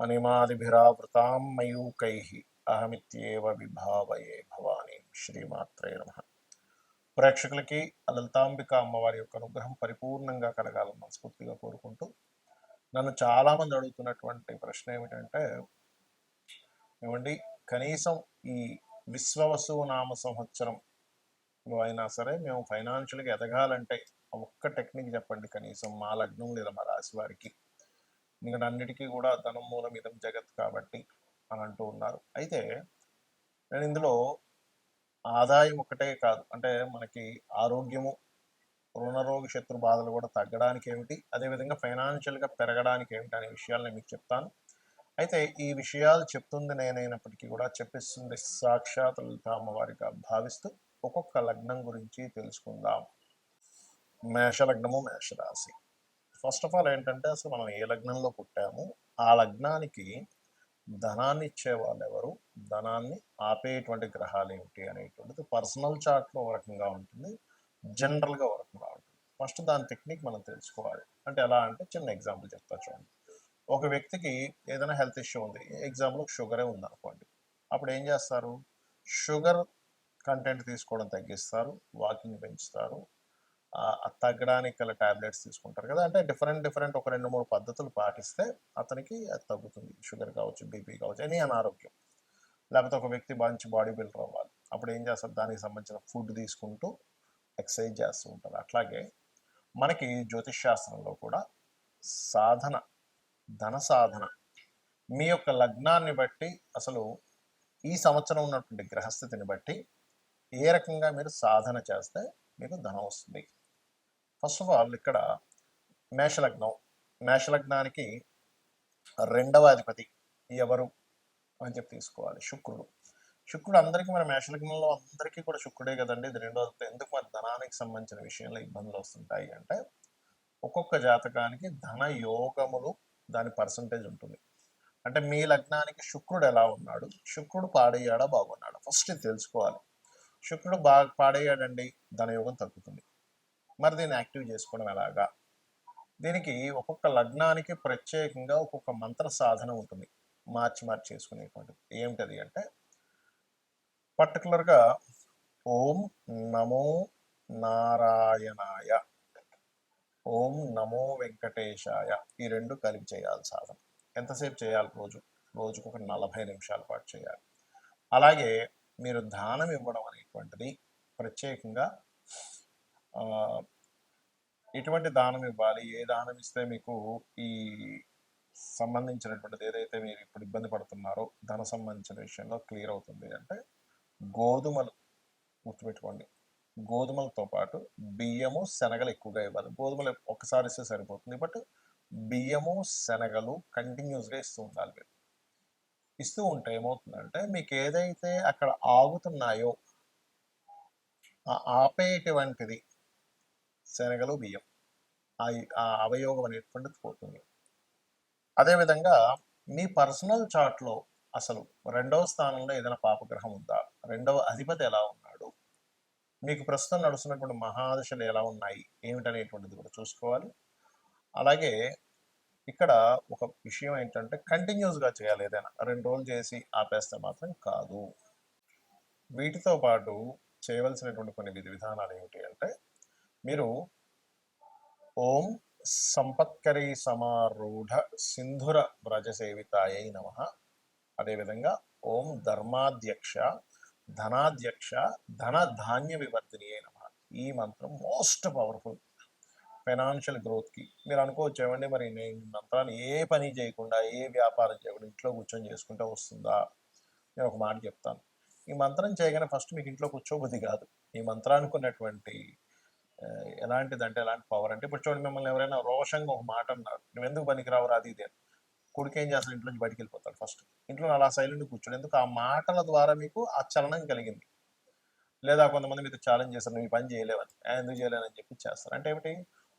అనిమాదిభిరావృతాం మయూకై అహమిత్యేవ విభావయే భవానీ శ్రీమాత్రే నమ ప్రేక్షకులకి లలితాంబిక అమ్మవారి యొక్క అనుగ్రహం పరిపూర్ణంగా కలగాలని మనస్ఫూర్తిగా కోరుకుంటూ నన్ను చాలామంది అడుగుతున్నటువంటి ప్రశ్న ఏమిటంటే ఏమండి కనీసం ఈ విశ్వవసు నామ సంవత్సరం అయినా సరే మేము ఫైనాన్షియల్గా ఎదగాలంటే ఒక్క టెక్నిక్ చెప్పండి కనీసం మా లగ్నం లేదా మా రాశి వారికి. ఎందుకంటే అన్నిటికీ కూడా ధనం మూలం ఇదం జగత్ కాబట్టి అని అంటూ ఉన్నారు. అయితే నేను ఇందులో ఆదాయం ఒకటే కాదు అంటే మనకి ఆరోగ్యము రుణరోగ శత్రు బాధలు కూడా తగ్గడానికి ఏమిటి అదేవిధంగా ఫైనాన్షియల్గా పెరగడానికి ఏమిటి అనే విషయాలు నేను మీకు చెప్తాను. అయితే ఈ విషయాలు చెప్తుంది నేనైనప్పటికీ కూడా చెప్పిస్తుంది సాక్షాత్ లలిత అమ్మవారిగా భావిస్తూ ఒక్కొక్క లగ్నం గురించి తెలుసుకుందాం. మేషలగ్నము మేషరాశి. ఫస్ట్ ఆఫ్ ఆల్ ఏంటంటే అసలు మనం ఏ లగ్నంలో పుట్టాము ఆ లగ్నానికి ధనాన్ని ఇచ్చే వాళ్ళు ఎవరు ధనాన్ని ఆపేటువంటి గ్రహాలు ఏమిటి అనేటువంటిది పర్సనల్ చార్ట్లో ఒక రకంగా ఉంటుంది. జనరల్గా ఒక రకంగా ఉంటుంది. ఫస్ట్ దాని టెక్నిక్ మనం తెలుసుకోవాలి. అంటే ఎలా అంటే చిన్న ఎగ్జాంపుల్ చెప్తా చూడండి. ఒక వ్యక్తికి ఏదైనా హెల్త్ ఇష్యూ ఉంది ఎగ్జాంపుల్ షుగరే ఉందనుకోండి. అప్పుడు ఏం చేస్తారు? షుగర్ కంటెంట్ తీసుకోవడం తగ్గిస్తారు వాకింగ్ పెంచుతారు తగ్గడానికి గల టాబ్లెట్స్ తీసుకుంటారు కదా. అంటే డిఫరెంట్ డిఫరెంట్ ఒక రెండు మూడు పద్ధతులు పాటిస్తే అతనికి అది తగ్గుతుంది. షుగర్ కావచ్చు బీపీ కావచ్చు ఎనీ అనారోగ్యం. లేకపోతే ఒక వ్యక్తి మంచి బాడీ బిల్డర్ అవ్వాలి. అప్పుడు ఏం చేస్తారు? దానికి సంబంధించిన ఫుడ్ తీసుకుంటూ ఎక్సర్సైజ్ చేస్తూ ఉంటారు. అట్లాగే మనకి జ్యోతిష్ శాస్త్రంలో కూడా సాధన ధన సాధన మీ యొక్క లగ్నాన్ని బట్టి అసలు ఈ సంవత్సరం ఉన్నటువంటి గ్రహస్థితిని బట్టి ఏ రకంగా మీరు సాధన చేస్తే మీకు ధనం వస్తుంది? ఫస్ట్ ఆఫ్ ఆల్ ఇక్కడ మేషలగ్నం. మేషలగ్నానికి రెండవ అధిపతి ఎవరు అని చెప్పి తీసుకోవాలి. శుక్రుడు. శుక్రుడు అందరికీ మన మేషలగ్నంలో అందరికీ కూడా శుక్రుడే కదండి. ఇది రెండో అధిపతి. ఎందుకు మరి ధనానికి సంబంధించిన విషయంలో ఇబ్బందులు వస్తుంటాయి అంటే ఒక్కొక్క జాతకానికి ధన యోగములు దాని పర్సంటేజ్ ఉంటుంది. అంటే మీ లగ్నానికి శుక్రుడు ఎలా ఉన్నాడు? శుక్రుడు పాడయ్యాడా? బాగున్నాడా? ఫస్ట్ ఇది తెలుసుకోవాలి. శుక్రుడు బాగా పాడయ్యాడండి. ధనయోగం తగ్గుతుంది. మరి దీన్ని యాక్టివ్ చేసుకోవడం ఎలాగా? దీనికి ఒక్కొక్క లగ్నానికి ప్రత్యేకంగా ఒక్కొక్క మంత్ర సాధన ఉంటుంది. మార్చి మార్చి చేసుకునేటువంటిది. ఏమిటది అంటే పర్టికులర్గా ఓం నమో నారాయణాయ ఓం నమో వెంకటేశాయ ఈ రెండు కలిపి చేయాలి సాధన. ఎంతసేపు చేయాలి రోజు? రోజుకు ఒక నలభై నిమిషాల పాటు చేయాలి. అలాగే మీరు దానం ఇవ్వడం అనేటువంటిది ప్రత్యేకంగా ఎటువంటి దానం ఇవ్వాలి? ఏ దానం ఇస్తే మీకు ఈ సంబంధించినటువంటిది ఏదైతే మీరు ఇప్పుడు ఇబ్బంది పడుతున్నారో ధన సంబంధించిన విషయంలో క్లియర్ అవుతుంది. అంటే గోధుమలు గుర్తుపెట్టుకోండి. గోధుమలతో పాటు బియ్యము శనగలు ఎక్కువగా ఇవ్వాలి. గోధుమలు ఒక్కసారి ఇస్తే సరిపోతుంది. బట్ బియ్యము శనగలు కంటిన్యూస్గా ఇస్తూ ఉండాలి మీరు. ఇస్తూ ఉంటే ఏమవుతుందంటే మీకు ఏదైతే అక్కడ ఆగుతున్నాయో ఆపేటువంటిది శనగలు బియ్యం. ఆ ఆ అవయోగం అనేటువంటిది పోతుంది. అదేవిధంగా మీ పర్సనల్ చార్ట్లో అసలు రెండవ స్థానంలో ఏదైనా పాపగ్రహం ఉందా? రెండవ అధిపతి ఎలా ఉన్నాడు? మీకు ప్రస్తుతం నడుస్తున్నటువంటి మహాదశలు ఎలా ఉన్నాయి? ఏమిటనేటువంటిది కూడా చూసుకోవాలి. అలాగే ఇక్కడ ఒక విషయం ఏంటంటే కంటిన్యూస్గా చేయాలి ఏదైనా. రెండు రోజులు చేసి ఆపేస్తే మాత్రం కాదు. వీటితో పాటు చేయవలసినటువంటి కొన్ని విధి విధానాలు ఏమిటి అంటే మీరు ఓం సంపత్కరీ సమారూఢ సింధుర వ్రజసేవితాయై నమ. అదేవిధంగా ఓం ధర్మాధ్యక్ష ధనాధ్యక్ష ధన ధాన్య వివర్ధిని నమ. ఈ మంత్రం మోస్ట్ పవర్ఫుల్. ఫైనాన్షియల్ గ్రోత్కి. మీరు అనుకోవచ్చు ఏమండి మరి నేను మంత్రాన్ని ఏ పని చేయకుండా ఏ వ్యాపారం చేయకుండా ఇంట్లో కూర్చొని చేసుకుంటే వస్తుందా? నేను ఒక మాట చెప్తాను. ఈ మంత్రం చేయగానే ఫస్ట్ మీకు ఇంట్లో కూర్చోబుద్ధి కాదు. ఈ మంత్రానికి ఉన్నటువంటి ఎలాంటిది అంటే ఎలాంటి పవర్ అంటే ఇప్పుడు చూడండి మిమ్మల్ని ఎవరైనా రోషంగా ఒక మాట అన్నారు. నువ్వు ఎందుకు పనికిరావు అది ఇది కొడుకు ఏం చేస్తాడు? ఇంట్లో నుంచి బయటికి వెళ్ళిపోతాడు ఫస్ట్ ఇంట్లో అలా సైలెంట్ కూర్చోడు. ఎందుకు? ఆ మాటల ద్వారా మీకు ఆ చలనం కలిగింది. లేదా కొంతమంది మీతో ఛాలెంజ్ చేస్తారు నువ్వు ఈ పని చేయలేవని ఎందుకు చేయలేనని చెప్పి చేస్తారు. అంటే ఏమిటి?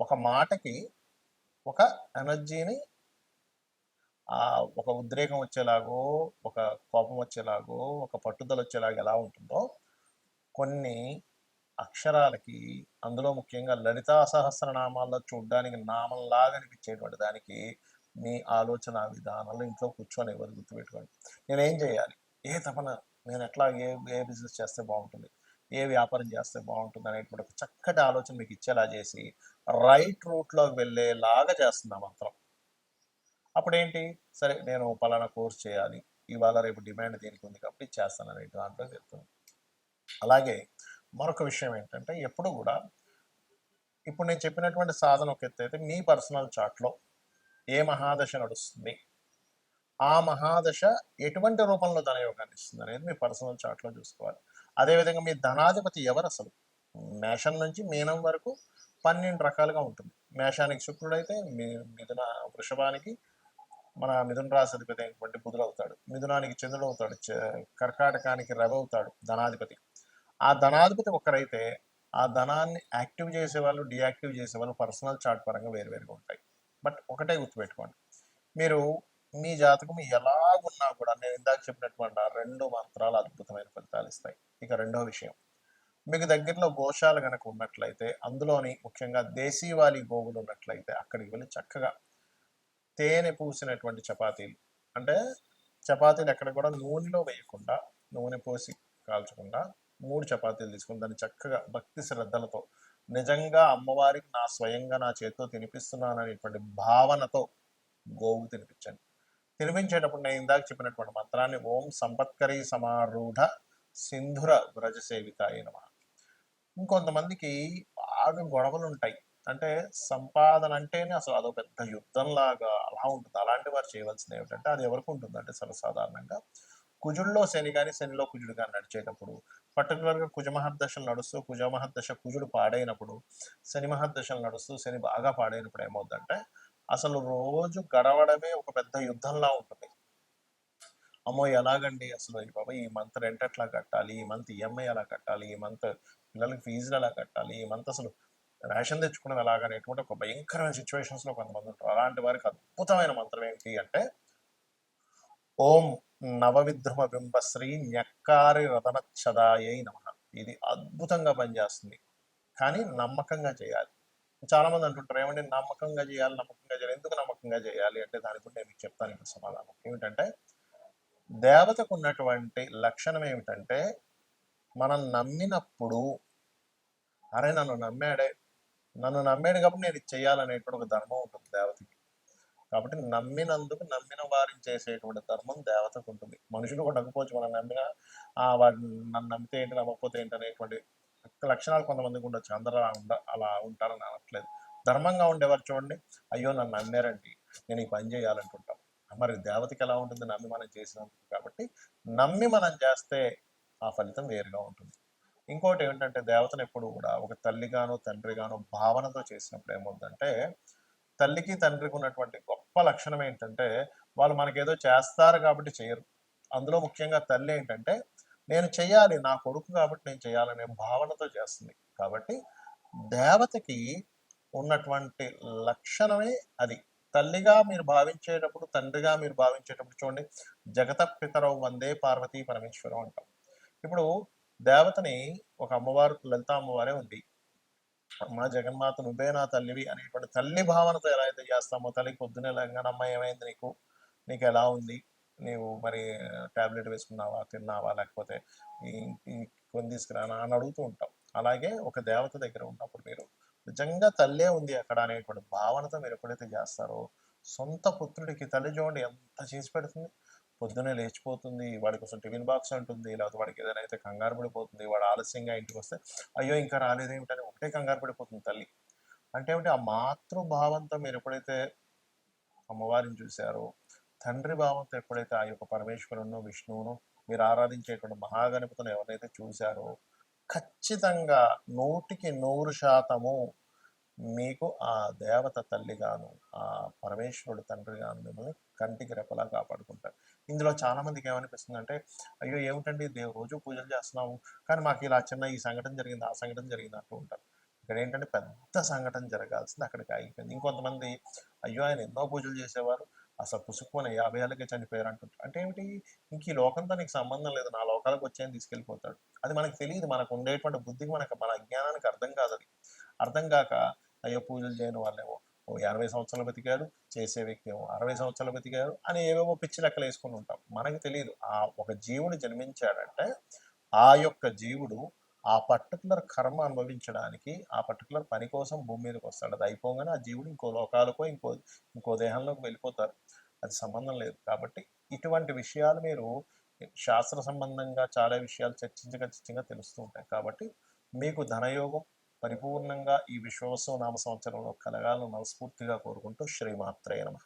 ఒక మాటకి ఒక ఎనర్జీని ఆ ఒక ఉద్రేకం వచ్చేలాగో ఒక కోపం వచ్చేలాగో ఒక పట్టుదల వచ్చేలాగా ఎలా ఉంటుందో కొన్ని అక్షరాలకి అందులో ముఖ్యంగా లలితా సహస్రనామాల్లో చూడడానికి నామంలాగా అనిపించేటువంటి దానికి మీ ఆలోచన విధానాలు ఇంట్లో కూర్చొని ఎవరు గుర్తుపెట్టుకోండి. నేనేం చేయాలి? ఏ తపన? నేను ఎట్లా ఏ ఏ బిజినెస్ చేస్తే బాగుంటుంది? ఏ వ్యాపారం చేస్తే బాగుంటుంది? అనేటువంటి ఒక చక్కటి ఆలోచన మీకు ఇచ్చేలా చేసి రైట్ రూట్లోకి వెళ్ళేలాగా చేస్తుంది ఆ మంత్రం. అప్పుడేంటి? సరే నేను పలానా కోర్స్ చేయాలి. ఇవాళ రేపు డిమాండ్ దీనికి ఉంది కాబట్టి చేస్తాను అనే దాంట్లో చెప్తాను అలాగే మరొక విషయం ఏంటంటే ఎప్పుడు కూడా ఇప్పుడు నేను చెప్పినటువంటి సాధన ఒక ఎత్తు అయితే మీ పర్సనల్ చాట్లో ఏ మహాదశ నడుస్తుంది? ఆ మహాదశ ఎటువంటి రూపంలో ధనయోగాన్ని ఇస్తుంది అనేది మీ పర్సనల్ చాట్లో చూసుకోవాలి. అదేవిధంగా మీ ధనాధిపతి ఎవరు అసలు? మేషం నుంచి మీనం వరకు పన్నెండు రకాలుగా ఉంటుంది. మేషానికి శుక్రుడు అయితే మీ మిథున వృషభానికి మన మిథున రాశి అధిపతి అయినటువంటి బుధుడు అవుతాడు. మిథునానికి చంద్రుడు అవుతాడు. కర్కాటకానికి రవి అవుతాడు ధనాధిపతి. ఆ ధనాధిపతి ఒకరైతే ఆ ధనాన్ని యాక్టివ్ చేసే వాళ్ళు డియాక్టివ్ చేసే వాళ్ళు పర్సనల్ చార్ట్ పరంగా వేరువేరుగా ఉంటాయి. బట్ ఒకటే గుర్తుపెట్టుకోండి. మీరు మీ జాతకం ఎలాగున్నా కూడా నేను ఇందాక చెప్పినటువంటి ఆ రెండు మంత్రాలు అద్భుతమైన ఫలితాలు ఇస్తాయి. ఇక రెండో విషయం. మీకు దగ్గరలో గోశాలు కనుక ఉన్నట్లయితే అందులోని ముఖ్యంగా దేశీవాలి గోవులు ఉన్నట్లయితే అక్కడికి వెళ్ళి చక్కగా తేనె పూసినటువంటి చపాతీలు అంటే చపాతీలు ఎక్కడ కూడా నూనెలో వేయకుండా నూనె పోసి కాల్చకుండా మూడు చపాతీలు తీసుకుని దాన్ని చక్కగా భక్తి శ్రద్ధలతో నిజంగా అమ్మవారికి నా స్వయంగా నా చేతితో తినిపిస్తున్నాననేటువంటి భావనతో గోవు తినిపించండి. తినిపించేటప్పుడు నేను ఇందాక చెప్పినటువంటి మంత్రాన్ని ఓం సంపత్కరీ సమారూఢ సింధుర వ్రజ సేవితాయ నమ. ఇంకొంతమందికి బాగా గొడవలు ఉంటాయి అంటే సంపాదన అంటేనే అసలు అదో పెద్ద యుద్ధంలాగా అలా ఉంటుంది. అలాంటి వారు చేయవలసింది ఏమిటంటే అది ఎవరికి ఉంటుంది అంటే సర్వసాధారణంగా కుజుల్లో శని కానీ శనిలో కుజుడు కానీ నడిచేటప్పుడు పర్టికులర్గా కుజ మహర్దశలు నడుస్తూ కుజ మహర్దశ కుజుడు పాడైనప్పుడు శని మహర్దశలు నడుస్తూ శని బాగా పాడైనప్పుడు ఏమవుతుందంటే అసలు రోజు గడవడమే ఒక పెద్ద యుద్ధంలా ఉంటుంది. అమ్మో ఎలాగండి అసలు బాబా ఈ మంత్ రెంట్ ఎట్లా కట్టాలి? ఈ మంత్ ఈఎంఐ ఎలా కట్టాలి? ఈ మంత్ పిల్లలకి ఫీజులు ఎలా కట్టాలి? ఈ మంత్ అసలు రేషన్ తెచ్చుకున్నది ఎలాగనేటువంటి ఒక భయంకరమైన సిచ్యువేషన్స్లో కొంతమంది ఉంటారు. అలాంటి వారికి అద్భుతమైన మంత్రం ఏంటి అంటే ఓం నవవిధ్రుమ బింబశ్రీ న్యక్కారి రతనచ్చదాయై నమ. ఇది అద్భుతంగా పనిచేస్తుంది. కానీ నమ్మకంగా చేయాలి. చాలామంది అంటుంటారు ఏమంటే నమ్మకంగా చేయాలి నమ్మకంగా చేయాలి. ఎందుకు నమ్మకంగా చేయాలి? అంటే దాని గురించి నేను మీకు చెప్తాను ఇక్కడ సమాధానం. ఏమిటంటే దేవతకు ఉన్నటువంటి లక్షణం ఏమిటంటే మనం నమ్మినప్పుడు అరే నన్ను నమ్మాడే నన్ను నమ్మాడు కాబట్టి నేను ఇది చేయాలనేటువంటి ఒక ధర్మం ఉంటుంది దేవతకి. కాబట్టి నమ్మినందుకు నమ్మిన వారిని చేసేటువంటి ధర్మం దేవతకు ఉంటుంది. మనుషులు కూడా నమ్మకపోవచ్చు మనం నమ్మిన ఆ నన్ను నమ్మితే ఏంటి నమ్మకపోతే ఏంటి అనేటువంటి లక్షణాలు కొంతమందికి ఉండొచ్చు. అందరూ అలా ఉండ అలా ఉంటారని అనట్లేదు. ధర్మంగా ఉండేవారు చూడండి. అయ్యో నన్ను నమ్మారండి. నేను ఈ పని చేయాలనుకుంటాం. మరి దేవతకి ఎలా ఉంటుంది నమ్మి మనం చేసినందుకు? కాబట్టి నమ్మి మనం చేస్తే ఆ ఫలితం వేరుగా ఉంటుంది. ఇంకోటి ఏంటంటే దేవతను ఎప్పుడు కూడా ఒక తల్లిగానో తండ్రిగానో భావనతో చేసినప్పుడు ఏమవుతుందంటే తల్లికి తండ్రికి ఉన్నటువంటి గొప్ప లక్షణం ఏంటంటే వాళ్ళు మనకేదో చేస్తారు కాబట్టి చేయరు. అందులో ముఖ్యంగా తల్లి ఏంటంటే నేను చేయాలి నా కొడుకు కాబట్టి నేను చేయాలనే భావనతో చేస్తుంది. కాబట్టి దేవతకి ఉన్నటువంటి లక్షణమే అది. తల్లిగా మీరు భావించేటప్పుడు తండ్రిగా మీరు భావించేటప్పుడు చూడండి జగత పితరవు వందే పార్వతీ పరమేశ్వరం అంటాం. ఇప్పుడు దేవతని ఒక అమ్మవారు లలిత అమ్మవారే ఉంది. మా జగన్మాత నువ్వే నా తల్లివి అనేటువంటి తల్లి భావనతో ఎలా అయితే చేస్తామో తల్లికి పొద్దునే లేగానమ్మ ఏమైంది నీకు? నీకు ఎలా ఉంది? నీవు మరి టాబ్లెట్ వేసుకున్నావా? తిన్నావా? లేకపోతే కొని తీసుకురానా? అని అడుగుతూ ఉంటాం. అలాగే ఒక దేవత దగ్గర ఉన్నప్పుడు మీరు నిజంగా తల్లే ఉంది అక్కడ అనేటువంటి భావనతో మీరు ఎప్పుడైతే చేస్తారో సొంత పుత్రుడికి తల్లి చూడండి ఎంత చేసి పెడుతుంది. పొద్దునే లేచిపోతుంది వాడి కోసం టిఫిన్ బాక్స్ ఉంటుంది లేకపోతే వాడికి ఏదైనా అయితే కంగారు పడిపోతుంది వాడు ఆలస్యంగా ఇంటికి వస్తే అయ్యో ఇంకా రాలేదేమిటని ఒకటే కంగారు పడిపోతుంది తల్లి. అంటే ఏమిటి? ఆ మాతృభావంతో మీరు ఎప్పుడైతే అమ్మవారిని చూశారో తండ్రి భావంతో ఎప్పుడైతే ఆ యొక్క పరమేశ్వరును విష్ణువును మీరు ఆరాధించేటువంటి మహాగణపతిని ఎవరైతే చూశారో ఖచ్చితంగా నూటికి నూరు శాతము మీకు ఆ దేవత తల్లిగాను ఆ పరమేశ్వరుడు తండ్రిగాను మిమ్మల్ని కంటికి రెప్పలా కాపాడుకుంటారు. ఇందులో చాలా మందికి ఏమనిపిస్తుంది అంటే అయ్యో ఏమిటండి? దేవు రోజు పూజలు చేస్తున్నాము కానీ మాకు ఇలా చిన్న ఈ సంఘటన జరిగింది ఆ సంఘటన జరిగింది అంటూ ఉంటారు. ఇక్కడ ఏంటంటే పెద్ద సంఘటన జరగాల్సింది అక్కడికి ఆగిపోయింది. ఇంకొంతమంది అయ్యో ఆయన ఎన్నో పూజలు చేసేవారు. అసలు పుసుకుని యాభై ఏళ్ళకే చనిపోయారు అంటుంటారు. అంటే ఏమిటి? ఇంక ఈ లోకంతో నీకు సంబంధం లేదు. నా లోకాలకు వచ్చి తీసుకెళ్ళిపోతాడు. అది మనకు తెలియదు. మనకు ఉండేటువంటి బుద్ధికి మనకు మన అజ్ఞానానికి అర్థం కాదు అది. అర్థం కాక అయ్యో పూజలు చేయని వాళ్ళేమో. ఓ ఎనభై సంవత్సరాలు బతికారు. చేసే వ్యక్తి ఏమో అరవై సంవత్సరాలు బతికారు అని ఏవేవో పిచ్చి లెక్కలు వేసుకుని ఉంటాం. మనకి తెలియదు. ఆ ఒక జీవుడు జన్మించాడంటే ఆ యొక్క జీవుడు ఆ పర్టికులర్ కర్మ అనుభవించడానికి ఆ పర్టికులర్ పని కోసం భూమి మీదకి వస్తాడు. అది అయిపోగానే ఆ జీవుడు ఇంకో లోకాలకో ఇంకో ఇంకో దేహంలోకి వెళ్ళిపోతారు. అది సంబంధం లేదు. కాబట్టి ఇటువంటి విషయాలు మీరు శాస్త్ర సంబంధంగా చాలా విషయాలు చర్చించగా చర్చగా తెలుస్తూ ఉంటాయి. కాబట్టి మీకు ధనయోగం పరిపూర్ణంగా ఈ విశ్వోత్సవ నామ సంవత్సరంలో కలగాలని మనస్ఫూర్తిగా కోరుకుంటూ శ్రీమాత్రేయ నమః.